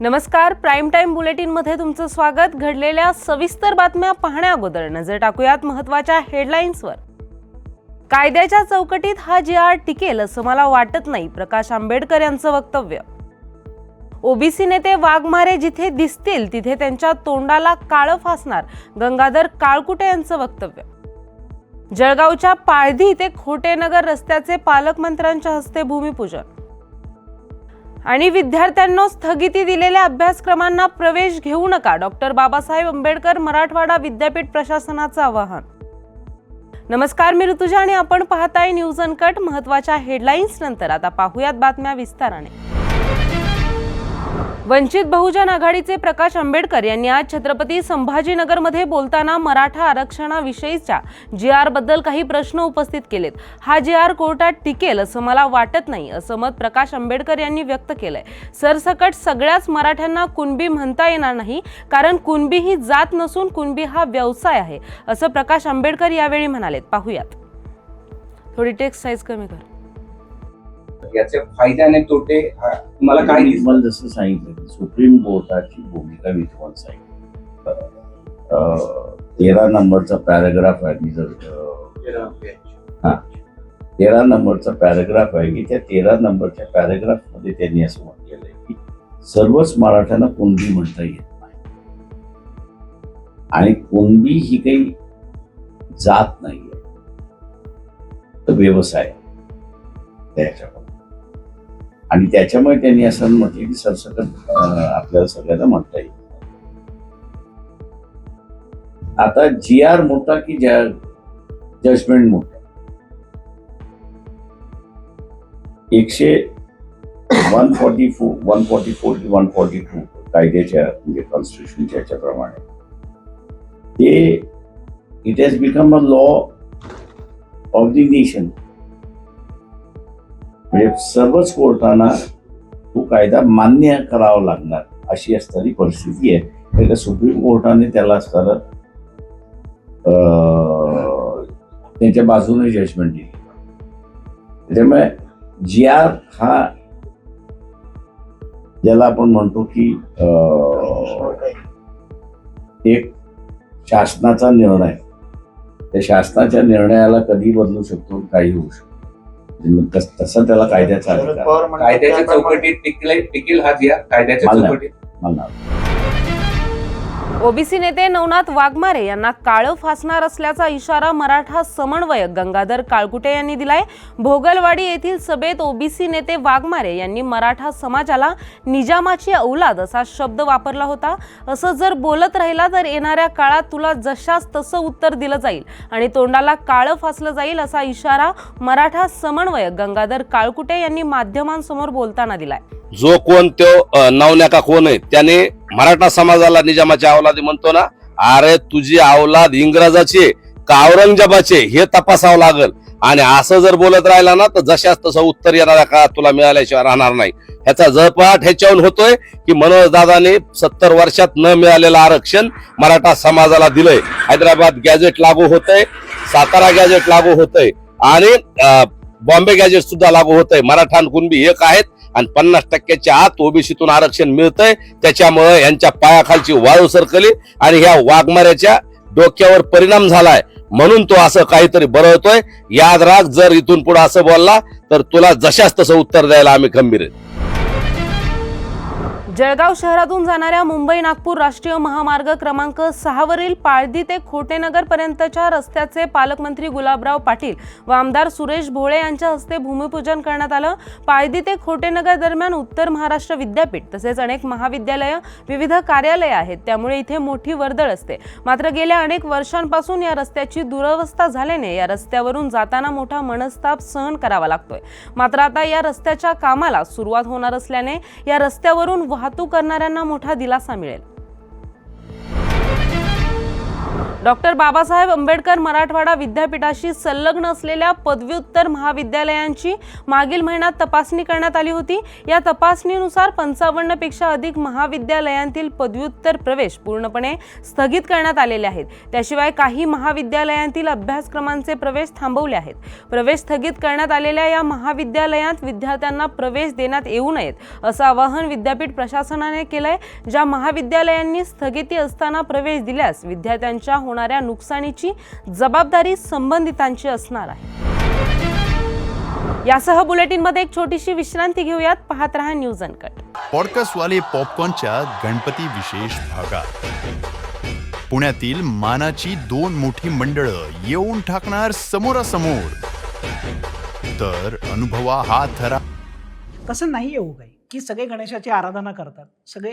नमस्कार prime time बुलेटिनमध्ये तुमचं स्वागत. घडलेल्या सविस्तर बातम्या पाहण्या अगोदर नजर टाकूयात महत्त्वाच्या हेडलाईन्सवर कायद्याच्या चौकटीत हा जी आर टिकेल असं मला वाटत नाही प्रकाश आंबेडकर यांचं वक्तव्य. ओबीसी नेते वाघमारे जिथे दिसतील तिथे त्यांच्या तोंडाला काळं फासणार गंगाधर काळकुटे यांचं वक्तव्य. जळगावच्या पाळधी ते खोटेनगर रस्त्याचे पालकमंत्र्यांच्या हस्ते भूमिपूजन. आणि विद्यार्थ्यांना स्थगिती दिलेल्या अभ्यासक्रमांना प्रवेश घेऊ नका. डॉक्टर बाबासाहेब आंबेडकर मराठवाडा विद्यापीठ प्रशासनाचं आवाहन. नमस्कार मी ऋतुजा आणि आपण पाहताय न्यूज अनकट. महत्त्वाच्या हेडलाईन्स नंतर आता पाहूयात बातम्या विस्ताराने. वंचित बहुजन आघाडीचे प्रकाश आंबेडकर यांनी आज छत्रपती संभाजीनगरमध्ये बोलताना मराठा आरक्षणाविषयीच्या जी आरबद्दल काही प्रश्न उपस्थित केलेत. हा जी आर कोर्टात टिकेल असं मला वाटत नाही असं मत प्रकाश आंबेडकर यांनी व्यक्त केलंय. सरसकट सगळ्याच मराठ्यांना कुणबी म्हणता येणार नाही कारण कुणबी ही जात नसून कुणबी हा व्यवसाय आहे असं प्रकाश आंबेडकर यावेळी म्हणालेत. पाहूयात. थोडी टेक्स्ट साईज कमी कर. याचे फायदे आणि तोटे हा, तुम्हाला काय? तुम्हाला जसं सांगितलं सुप्रीम कोर्टाची भूमिका मी तुम्हाला सांगितलं. तेरा नंबरचा पॅराग्राफ आहे मी जर अं, तेरा नंबरचा पॅराग्राफ आहे की त्या तेरा नंबरच्या पॅराग्राफमध्ये त्यांनी असं म्हटलेलं आहे की सर्वच मराठ्यांना कुणबी म्हणता येत नाही. आणि कुणबी ही काही जात तर व्यवसाय त्याच्यामध्ये आणि त्याच्यामुळे त्यांनी असं म्हटलं की सरसकट आपल्याला सगळ्यांना म्हणता येईल. आता जी आर मोठा की जजमेंट मोठा? एकशे one forty four one forty four की वन फॉर्टी टू कायद्याच्या म्हणजे कॉन्स्टिट्यूशनच्या याच्याप्रमाणे. ते it has become a law of the nation म्हणजे सर्वच कोर्टांना तो कायदा मान्य करावा लागणार अशी असणारी परिस्थिती आहे. म्हणजे सुप्रीम कोर्टाने त्याला असताना अं, त्यांच्या बाजूने जजमेंट दिली. त्याच्यामुळे जी आर हा ज्याला आपण म्हणतो की अं, एक शासनाचा निर्णय. त्या शासनाच्या निर्णयाला कधी बदलू शकतो काही होऊ शकतो. तस- तसा त्याला कायद्याचा. कायद्याच्या चौकटीत टिकले टिकेल हा जी आर कायद्याच्या चौकटीत. ओबीसी नेते नवनाथ वाघमारे यांना काळं फासणार असल्याचा इशारा मराठा समन्वयक गंगाधर काळकुटे यांनी दिलाय. भोगलवाडी येथील सभेत ओबीसी नेते वाघमारे यांनी मराठा समाजाला निजामाची औलाद असा शब्द वापरला होता. असं जर बोलत राहिला तर येणाऱ्या काळात तुला जशास तसं उत्तर दिलं जाईल आणि तोंडाला काळं फासलं जाईल असा इशारा मराठा समन्वयक गंगाधर काळकुटे यांनी माध्यमांसमोर बोलताना दिलाय. जो कोण तो नवन्याका कोण आहे त्याने मराठा समाजाला निजामाची अवलादी म्हणतो ना अरे तुझी अवलाद इंग्रजाची का औरंगजेबाची हे तपासावं लागल. आणि असं जर बोलत राहिला ना तर जशाच तसं उत्तर येणाऱ्या काळात तुला मिळाल्याशिवाय राहणार नाही. ह्याचा जळपाट ह्याच्याहून होतोय की मनोज दादाने सत्तर वर्षात न मिळालेलं आरक्षण मराठा समाजाला दिलंय. हैदराबाद गॅजेट लागू होतंय सातारा गॅजेट लागू होतंय आणि बॉम्बे गॅजेट सुद्धा लागू होतंय. मराठा कुणबी एक आहेत. आणि पन्नास टक्क्याच्या आत ओबीसीतून आरक्षण मिळतंय. त्याच्यामुळे यांच्या पायाखालची वाळू सरकली आणि ह्या वाघमाऱ्याच्या डोक्यावर परिणाम झालाय. म्हणून तो असं काहीतरी बरवतोय. याद राख जर इथून पुढे असं बोलला तर तुला जशाच तसं उत्तर द्यायला आम्ही खंबीर आहे. जळगाव शहरातून जाणाऱ्या मुंबई नागपूर राष्ट्रीय महामार्ग क्रमांक सहावरील पाळदी ते खोटेनगर पर्यंतच्या रस्त्याचे पालकमंत्री गुलाबराव पाटील व आमदार सुरेश भोळे यांच्या हस्ते भूमिपूजन करण्यात आलं. पाळदी ते खोटेनगर दरम्यान उत्तर महाराष्ट्र विद्यापीठ तसेच अनेक महाविद्यालयं विविध कार्यालये आहेत. त्यामुळे इथे मोठी वर्दळ असते. मात्र गेल्या अनेक वर्षांपासून या रस्त्याची दुरवस्था झाल्याने या रस्त्यावरून जाताना मोठा मनस्ताप सहन करावा लागतोय. मात्र आता या रस्त्याच्या कामाला सुरुवात होणार असल्याने या रस्त्यावरून वाहतूक करणाऱ्यांना मोठा दिलासा मिळेल. डॉक्टर बाबासाहेब आंबेडकर मराठवाडा विद्यापीठाशी संलग्न असलेल्या पदव्युत्तर महाविद्यालयांची मागील महिन्यात तपासणी करण्यात आली होती. या तपासणीनुसार पंचावन्नपेक्षा अधिक महाविद्यालयांतील पदव्युत्तर प्रवेश पूर्णपणे स्थगित करण्यात आलेले आहेत. त्याशिवाय काही महाविद्यालयांतील अभ्यासक्रमांचे प्रवेश थांबवले आहेत. प्रवेश स्थगित करण्यात आलेल्या या महाविद्यालयात विद्यार्थ्यांना प्रवेश देण्यात येऊ नयेत असं आवाहन विद्यापीठ प्रशासनाने केलंय ज्या महाविद्यालयांनी स्थगिती असताना प्रवेश दिल्यास विद्यार्थ्यांच्या होणाऱ्या नुकसानीची जबाबदारी संबंधितांची असणार आहे. यासह बुलेटिनमध्ये एक छोटीशी विश्रांती घेऊयात. पाहत रहा न्यूज अनकट. पॉडकास्टवाले पॉपकॉर्नच्या गणपती विशेष भागात. पुण्यातील मानाची दोन मोठी मंडळं येऊन टाकणार समोरासमोर. तर अनुभवा हा थरा तसं नाही येऊ काही. की सगळे गणेशाची आराधना करतात. सगळे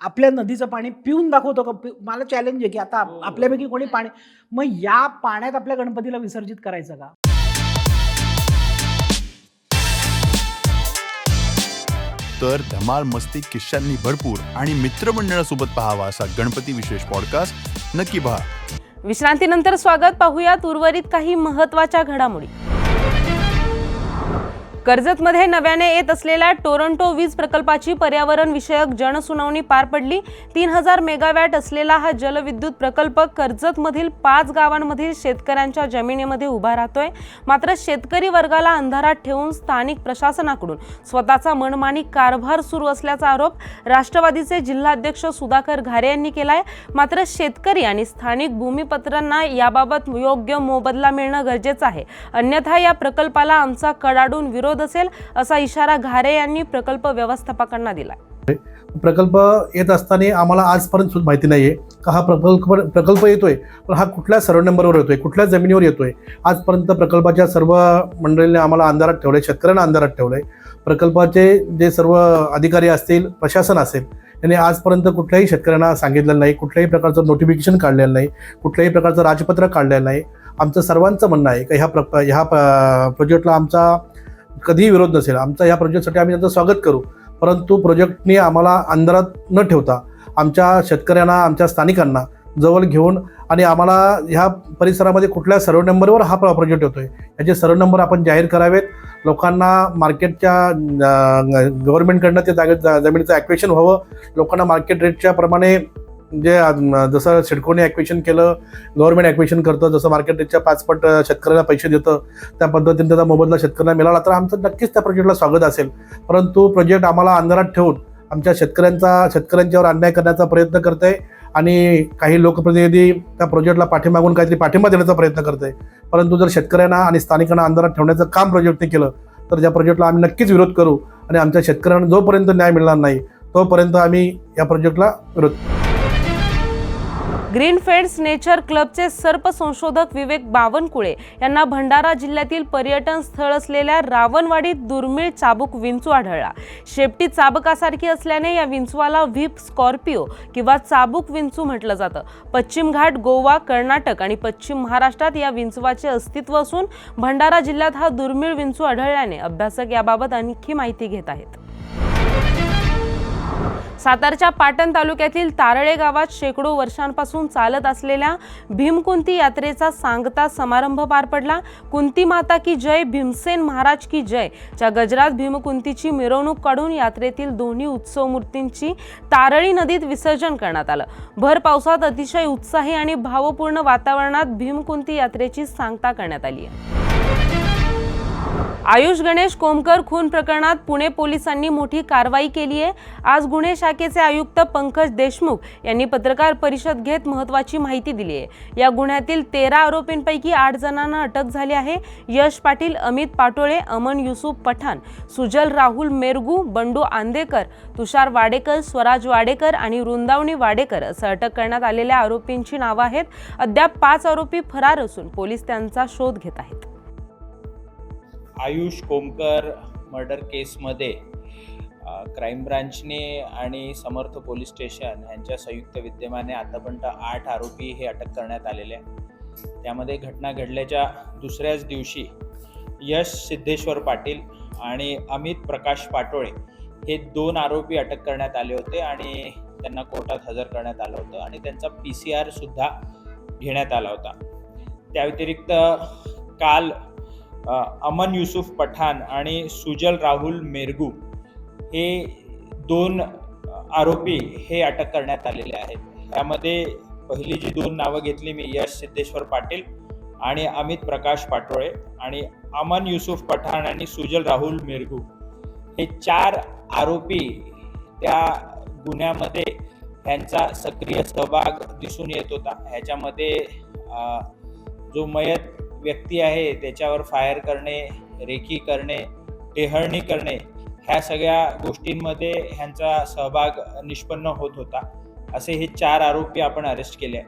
आपल्या नदीचं पाणी पिऊन दाखवतो का? मला चॅलेंज आहे की आता आप- आपल्यापैकी कोणी पाणी मग या पाण्यात आपल्या गणपतीला विसर्जित करायचं का? तर धमाल मस्ती किश्यांनी भरपूर आणि मित्रमंडळासोबत पाहावा असा गणपती विशेष पॉडकास्ट नक्की पहा. विश्रांतीनंतर स्वागत पाहूयात उर्वरित काही महत्त्वाच्या घडामोडी. कर्जतमध्ये नव्याने येत असलेल्या टोरंटो वीज प्रकल्पाची पर्यावरण विषयक जनसुनावणी पार पडली. तीन हजार मेगावॅट असलेला हा जलविद्युत प्रकल्प कर्जतमधील पाच गावांमधील शेतकऱ्यांच्या जमिनीमध्ये उभा राहतोय. मात्र शेतकरी वर्गाला अंधारात ठेवून स्थानिक प्रशासनाकडून स्वतःचा मनमानी कारभार सुरू असल्याचा आरोप राष्ट्रवादीचे जिल्हाध्यक्ष सुधाकर घारे यांनी केलाय. मात्र शेतकरी आणि स्थानिक भूमिपत्रांना याबाबत योग्य मोबदला मिळणं गरजेचं आहे. अन्यथा या प्रकल्पाला आमचा कडाडून विरोध असेल असा इशारा घारे यांनी प्रकल्प व्यवस्थापकांना दिला प्रकल्प येत असताना आम्हाला आजपर्यंत सुद्धा माहिती नाही आहे का हा प्रकल्प प्रकल्प येतोय पण हा कुठल्या सर्व नंबरवर येतोय कुठल्या जमिनीवर येतोय? आजपर्यंत प्रकल्पाच्या सर्व मंडळींनी आम्हाला अंधारात ठेवलंय शेतकऱ्यांना अंधारात ठेवलंय. प्रकल्पाचे जे सर्व अधिकारी असतील प्रशासन असेल यांनी आजपर्यंत कुठल्याही शेतकऱ्यांना सांगितलेलं नाही कुठल्याही प्रकारचं नोटिफिकेशन काढलेलं नाही कुठल्याही प्रकारचं राजपत्र काढलेलं नाही. आमचं सर्वांचं म्हणणं आहे का ह्या प्र ह्या प्रोजेक्टला आमचा कधीही विरोध नसेल. आमचा या प्रोजेक्टसाठी आम्ही त्यांचं स्वागत करू. परंतु प्रोजेक्टने आम्हाला अंधारात न ठेवता आमच्या शेतकऱ्यांना आमच्या स्थानिकांना जवळ घेऊन आणि आम्हाला ह्या परिसरामध्ये कुठल्या सर्व नंबरवर हा प्रोजेक्ट होतो आहे याचे सर्व नंबर आपण जाहीर करावेत. लोकांना मार्केटच्या गव्हर्नमेंटकडनं ते जागे जमिनीचं ॲक्वेशन व्हावं. लोकांना मार्केट रेटच्या प्रमाणे जे जसं सिडकोने ॲक्वेशन केलं गव्हर्नमेंट ॲक्वेशन करतं जसं मार्केट रेटच्या पाचपट शेतकऱ्याला पैसे देतं त्या पद्धतीने त्याचा मोबदला शेतकऱ्यांना मिळाला तर आमचं नक्कीच त्या प्रोजेक्टला स्वागत असेल. परंतु प्रोजेक्ट आम्हाला अंधारात ठेवून आमच्या शेतकऱ्यांचा शेतकऱ्यांच्यावर अन्याय करण्याचा प्रयत्न करते आणि काही लोकप्रतिनिधी त्या प्रोजेक्टला पाठीमागून काहीतरी पाठिंबा देण्याचा प्रयत्न करते परंतु जर शेतकऱ्यांना आणि स्थानिकांना अंधारात ठेवण्याचं काम प्रोजेक्टने केलं तर त्या प्रोजेक्टला आम्ही नक्कीच विरोध करू आणि आमच्या शेतकऱ्यांना जोपर्यंत न्याय मिळणार नाही तोपर्यंत आम्ही या प्रोजेक्टला विरोध करू फेड्स नेचर क्लबचे सर्प संशोधक विवेक बावनकुळे यांना भंडारा जिल्ह्यातील पर्यटन स्थळ असलेल्या रावणवाडीत दुर्मिळ चाबूक विंचू आढळला. शेपटी चाबकासारखी असल्याने या विंचवाला व्हीप स्कॉर्पिओ किंवा चाबूक विंचू म्हटलं जातं. पश्चिम घाट गोवा कर्नाटक आणि पश्चिम महाराष्ट्रात या विंचवाचे अस्तित्व असून भंडारा जिल्ह्यात हा दुर्मिळ विंचू आढळल्याने अभ्यासक याबाबत आणखी माहिती घेत आहेत. सातारच्या पाटण तालुक्यातील तारळे गावात शेकडो वर्षांपासून चालत असलेल्या भीमकुंती यात्रेचा सांगता समारंभ पार पडला. कुंती माता की जय भीमसेन महाराज की जय च्या गजरात भीमकुंतीची मिरवणूक काढून यात्रेतील दोन्ही उत्सव मूर्तींची तारळी नदीत विसर्जन करण्यात आलं. भर पावसात अतिशय उत्साही आणि भावपूर्ण वातावरणात भीमकुंती यात्रेची सांगता करण्यात आली आहे. आयुष गणेश कोमकर खून प्रकरणात पुणे पोलिसांनी मोठी कारवाई केली आहे. आज गुन्हे शाखेचे आयुक्त पंकज देशमुख यांनी पत्रकार परिषद घेत महत्त्वाची माहिती दिली आहे. या गुन्ह्यातील तेरा आरोपींपैकी आठ जणांना अटक झाली आहे. यश पाटील अमित पाटोळे अमन युसुफ पठाण सुजल राहुल मेरगू बंडू आंदेकर तुषार वाडेकर स्वराज वाडेकर आणि वृंदावनी वाडेकर असं अटक करण्यात आलेल्या आरोपींची नावं आहेत. अद्याप पाच आरोपी फरार असून पोलीस त्यांचा शोध घेत आहेत. आयुष कोमकर मर्डर केसमध्ये क्राईम ब्रांचने आणि समर्थ पोलीस स्टेशन यांच्या संयुक्त विद्यमाने आतापर्यंत आठ आरोपी हे अटक करण्यात आलेले आहे त्यामध्ये घटना घडल्याच्या दुसऱ्याच दिवशी यश सिद्धेश्वर पाटील आणि अमित प्रकाश पाटोळे हे दोन आरोपी अटक करण्यात आले होते आणि त्यांना कोर्टात हजर करण्यात आलं होतं आणि त्यांचा पी सी आरसुद्धा घेण्यात आला होता. त्या व्यतिरिक्त काल अमन युसुफ पठाण आणि सुजल राहुल मेरगू हे दोन आरोपी हे अटक करण्यात आलेले आहेत. त्यामध्ये पहिली जी दोन नावं घेतली मी यश सिद्धेश्वर पाटील आणि अमित प्रकाश पाटोळे आणि अमन युसुफ पठाण आणि सुजल राहुल मेरगू. हे चार आरोपी त्या गुन्ह्यामध्ये ह्यांचा सक्रिय सहभाग दिसून येत होता. ह्याच्यामध्ये जो मयत व्यक्ती आहे त्याच्यावर फायर करणे रेखी करणे टेहळणी करणे ह्या सगळ्या गोष्टींमध्ये ह्यांचा सहभाग निष्पन्न होत होता. असे हे चार आरोपी आपण अरेस्ट केले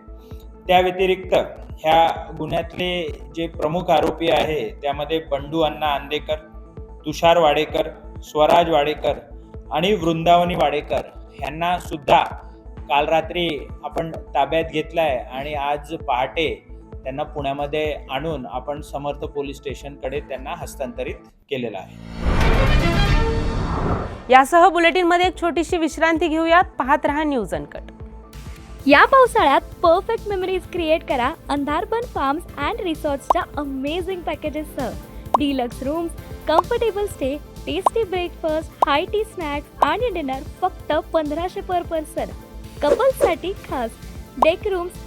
त्या व्यतिरिक्त ह्या गुन्ह्यातले जे प्रमुख आरोपी आहे त्यामध्ये बंडू अण्णा आंदेकर तुषार वाडेकर स्वराज वाडेकर आणि वृंदावनी वाडेकर ह्यांना सुद्धा काल रात्री आपण ताब्यात घेतलाय आणि आज पहाटे त्यांना पुण्यामध्ये आणून आपण समर्थ पोलीस स्टेशनकडे त्यांना हस्तांतरित केलेलं आहे. यासह बुलेटिनमध्ये एक छोटीशी विश्रांती घेऊयात. पाहत रहा न्यूज अनकट. या पावसाळ्यात परफेक्ट मेमरीज क्रिएट करा अंधारबन फार्म्स अँड रिसॉर्ट्सच्या amazing पॅकेजेससह deluxe rooms comfortable stay tasty breakfast high tea snacks आणि डिनर फक्त पंधराशे पर पर्सन कपल्ससाठी खास. डेक रूम्स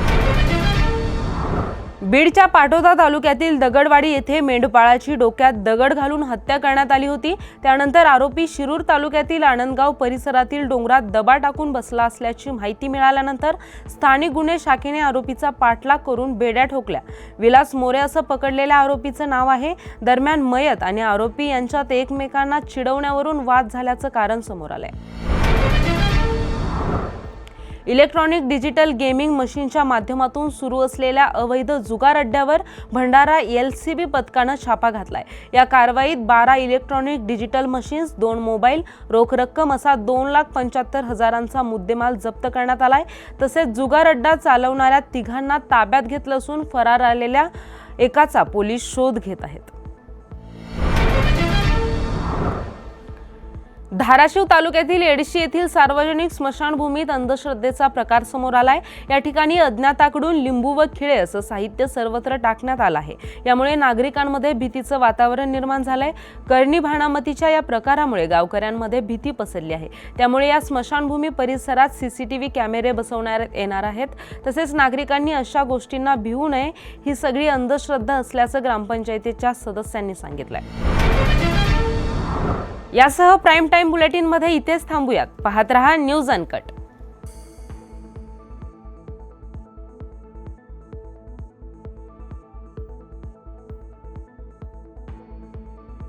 बीडच्या पाटोदा तालुक्यातील दगडवाडी येथे मेंढपाळाची डोक्यात दगड घालून हत्या करण्यात आली होती. त्यानंतर आरोपी शिरूर तालुक्यातील आनंदगाव परिसरातील डोंगरात दबा टाकून बसला असल्याची माहिती मिळाल्यानंतर स्थानिक गुन्हे शाखेने आरोपीचा पाठलाग करून बेड्या ठोकल्या. विलास मोरे असं पकडलेल्या आरोपीचं नाव आहे. दरम्यान मयत आणि आरोपी यांच्यात एकमेकांना चिडवण्यावरून वाद झाल्याचं कारण समोर आलंय. इलेक्ट्रॉनिक डिजिटल गेमिंग मशीनच्या माध्यमातून सुरू असलेल्या अवैध जुगार अड्ड्यावर भंडारा एल सी बी पथकानं छापा घातलाय. या कारवाईत बारा इलेक्ट्रॉनिक डिजिटल मशीन्स दोन मोबाईल रोख रक्कम असा दोन लाख पंच्याहत्तर हजारांचा मुद्देमाल जप्त करण्यात आलाय. तसेच जुगार अड्डा चालवणाऱ्या तिघांना ताब्यात घेतलं असून फरार आलेल्या एकाचा पोलीस शोध घेत आहेत. धाराशिव तालुक्यातील एडशी येथील सार्वजनिक स्मशानभूमीत अंधश्रद्धेचा प्रकार समोर आलाय. या ठिकाणी अज्ञाताकडून लिंबू व खिळे असं साहित्य सर्वत्र टाकण्यात आलं आहे. यामुळे नागरिकांमध्ये भीतीचं वातावरण निर्माण झालंय. करणी भाणामतीच्या या प्रकारामुळे गावकऱ्यांमध्ये भीती पसरली आहे. त्यामुळे या स्मशानभूमी परिसरात सीसीटीव्ही कॅमेरे बसवण्यात येणार आहेत. तसेच नागरिकांनी अशा गोष्टींना भिवू नये. ही सगळी अंधश्रद्धा असल्याचं ग्रामपंचायतीच्या सदस्यांनी सांगितलंय. यासह प्राईम टाईम बुलेटिनमध्ये इथेच थांबूयात. पाहत रहा न्यूज अनकट.